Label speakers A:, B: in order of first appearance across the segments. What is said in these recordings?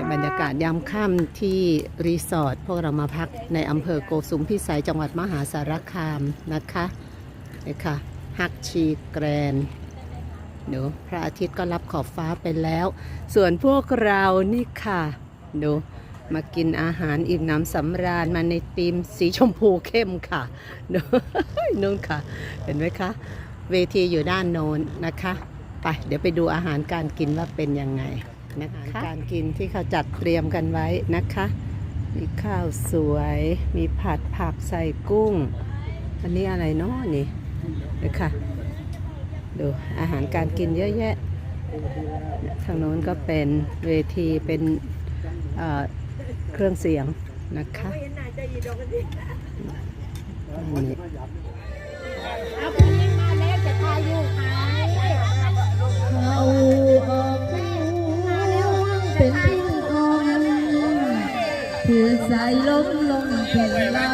A: เป็นบรรยากาศยามค่ำที่รีสอร์ทพวกเรามาพักในอำเภอโกสุมพิสัยจังหวัดมหาสารคามนะคะนี่ค่ะฮักชีแกรนเดี๋ยวพระอาทิตย์ก็รับขอบฟ้าไปแล้ว ส่วนพวกเรานี่ค่ะดูมากินอาหารอิ่มน้ำสำราญมาในธีมสีชมพูเข้มค่ะดูนู่นค่ะ เห็นไหมคะ เวทีอยู่ด้านโน้นนะคะ ไป เดี๋ยวไปดูอาหารการกินว่าเป็นยังไง นะคะอาหารการกินที่เขาจัดเตรียมกันไว้นะคะ มีข้าวสวย มีผัดผักใส่กุ้ง อันนี้อะไรเนาะนี่ดูค่ะดูอาหารการกินเยอะแยะ ทางโน้นก็เป็นเวทีเป็นเอ่อเครื่องเสียงนะคะนี่
B: เอาผู้หญิงมาแล้วจะทายอยู่หา
C: ถือสายลมลงถึงลา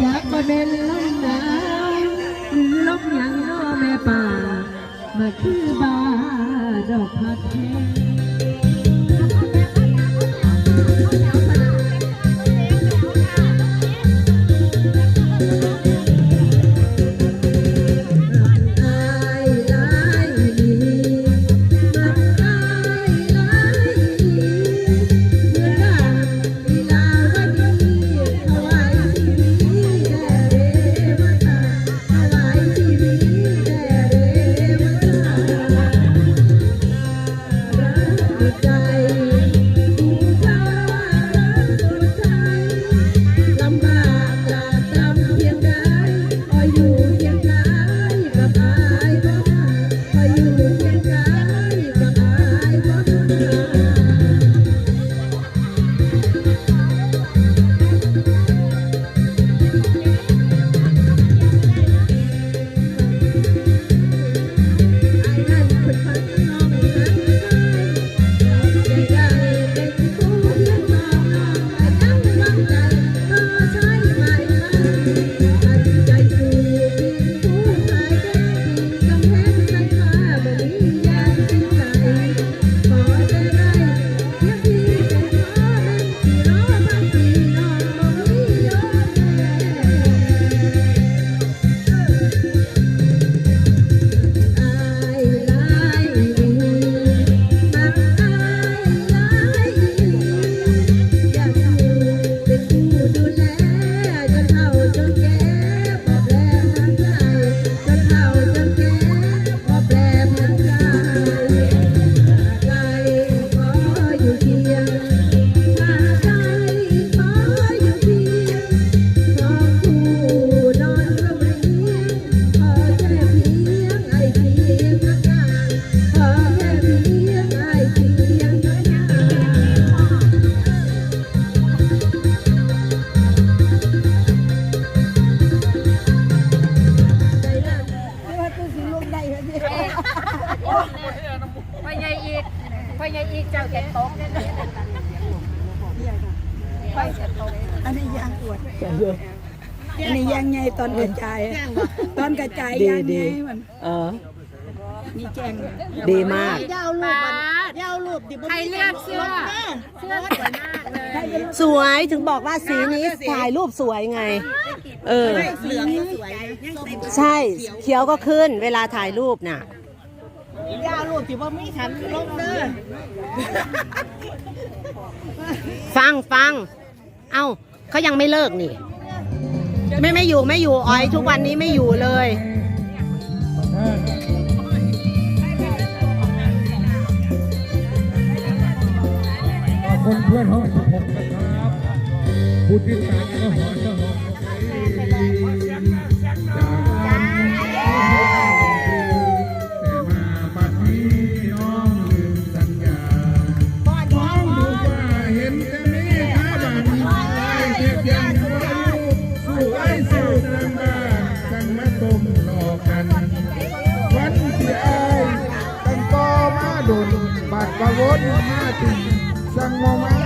C: จากมาเป็นลมหนาวคือลมยังน้อแม่ป่ามาคือบาดอกพัดแท กระ
D: จายตอนกระจาย
A: ดี
D: ยางไง
A: ดี
D: มัน
A: เออ
D: นี่แจ้ง
A: ดีมาก
B: ยาวรูปยาวรูปใครเลือกเสื้อ เสื้อสวยมากเลย
A: สวยถึงบอกว่าสีนี้ถ่ายรูปสวยไง เออ
D: เหลืองสวย
A: ใช่เขียวก็ขึ้นเวลาถ่ายรูปน่ะ
D: ยาวรูปที่ว่าไม่ทันลงเด้อ
A: ฟังฟัง เอ้าเขายังไม่เลิกนี่ ไม่ไม่อยู่ไม่อยู่ออยทุกวันนี้ไม่อยู่เลย
E: ขอบคุณเพื่อนห้องสิบหกนะครับผู้ที่ตายก็หอนก็หอมจา วนมาตีสั่งมามา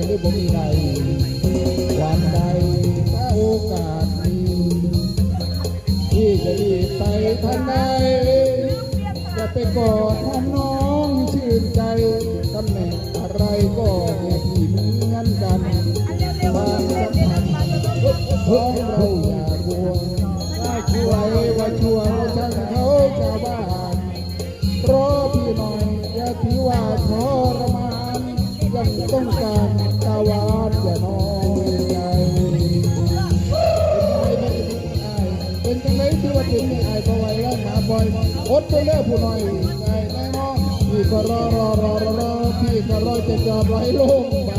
E: จะได้บ่มีใดวันใดโอกาสมีที่จะรีบไปทันใดจะไปกอดท่านน้องชื่นใจตำแหน่งอะไรก็มีที่มีงั้นกันความสัมพันธ์ของเรา Ferrara, Rarara, Pi, Ferrara, Tetra, Bailon,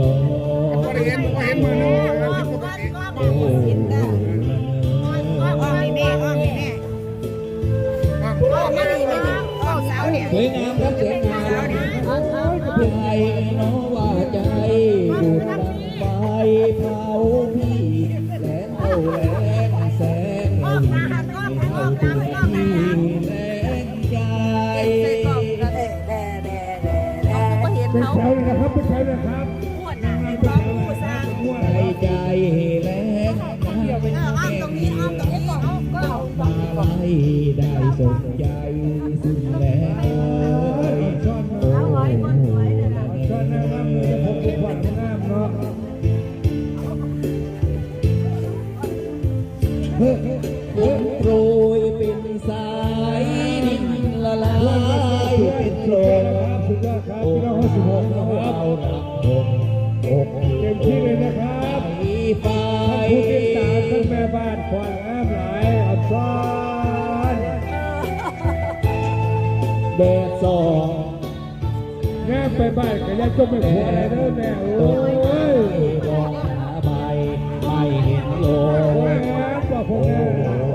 E: ลอดสวย
B: งาม
F: ครับสวยงามใจน้องว่าใจดูดไปเผา ได้สนใจ เบ
E: อร์ส
F: อ
E: งแม่ไปบ้านก็ยังจบไม่หัวอะไรเด้อแม่โอ้ย
F: บอกหาใบไม่เห็นโล
E: โอ้ยบอก
F: พ่อแม่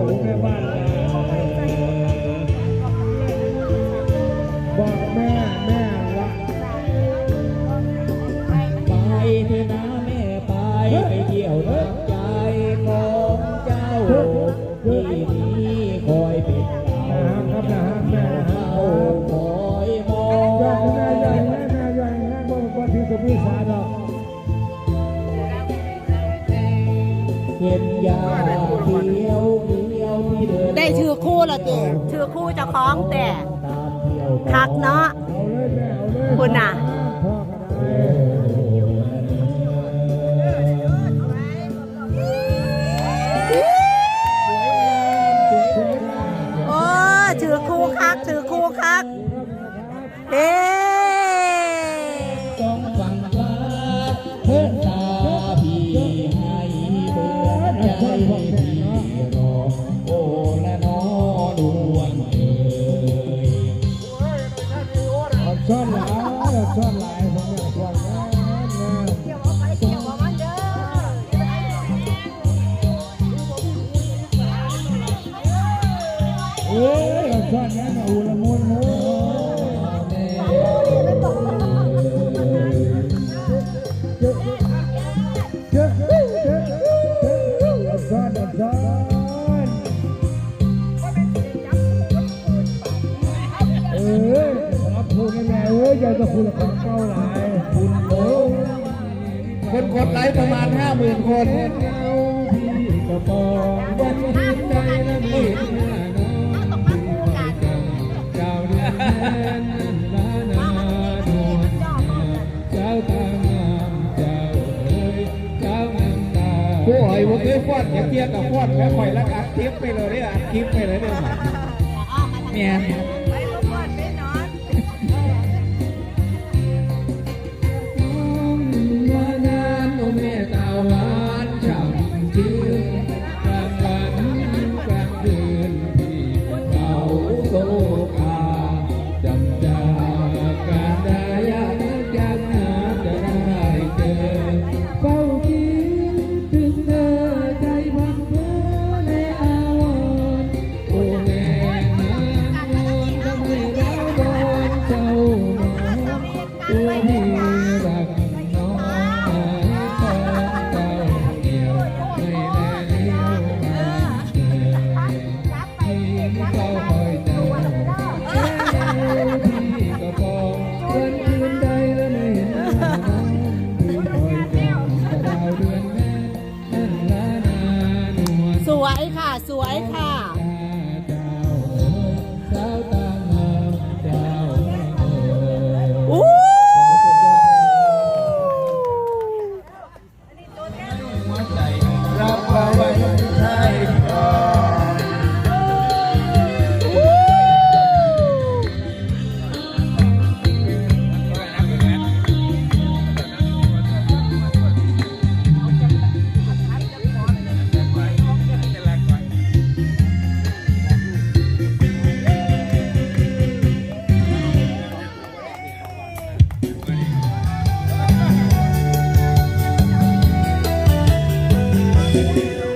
F: ได้
B: ชื่อคู่ละเจชื่อคู่จะคล้องแต่คักเนาะคุณน่ะ ผู้ละครเก่าหลายคุณโอ้คนกดไลค์ประมาณห้าหมื่นคนกระปองวันหินใจะมีหน้าน้องที่ไกันเจ้าเดือนล้านนาดอนเจ้าตางามเจ้าเอ้ยเจ้างามตาผู้หอยวันนี้ฟอดอย่าเกียร์กับฟอดแล้วปล่อยละอัดคลิปไปเลยเนี่ยอัดคลิปไปเล
A: ย
B: เนี่
E: ยเนี่
F: ย Música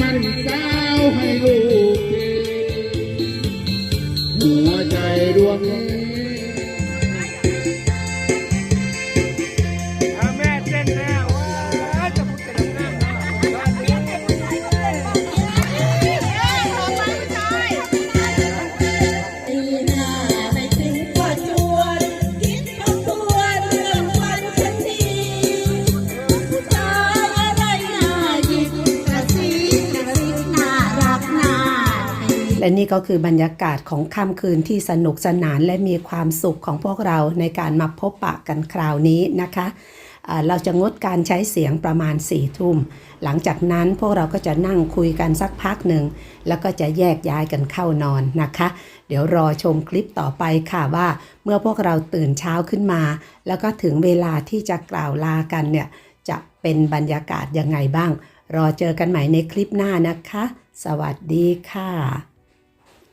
F: มันเศ
E: ร้าให้ลูกหัวใจด
B: วงนี้
A: และนี่ก็คือบรรยากาศของค่ำคืนที่สนุกสนานและมีความสุขของพวกเราในการมาพบปะกันคราวนี้นะคะเราจะงดการใช้เสียงประมาณสี่ทุ่ม หลังจากนั้นพวกเราก็จะนั่งคุยกันสักพักหนึ่ง แล้วก็จะแยกย้ายกันเข้านอนนะคะ เดี๋ยวรอชมคลิปต่อไปค่ะว่า เมื่อพวกเราตื่นเช้าขึ้นมา แล้วก็ถึงเวลาที่จะกล่าวลากันเนี่ย จะเป็นบรรยากาศยังไงบ้าง รอเจอกันใหม่ในคลิปหน้านะคะ สวัสดีค่ะ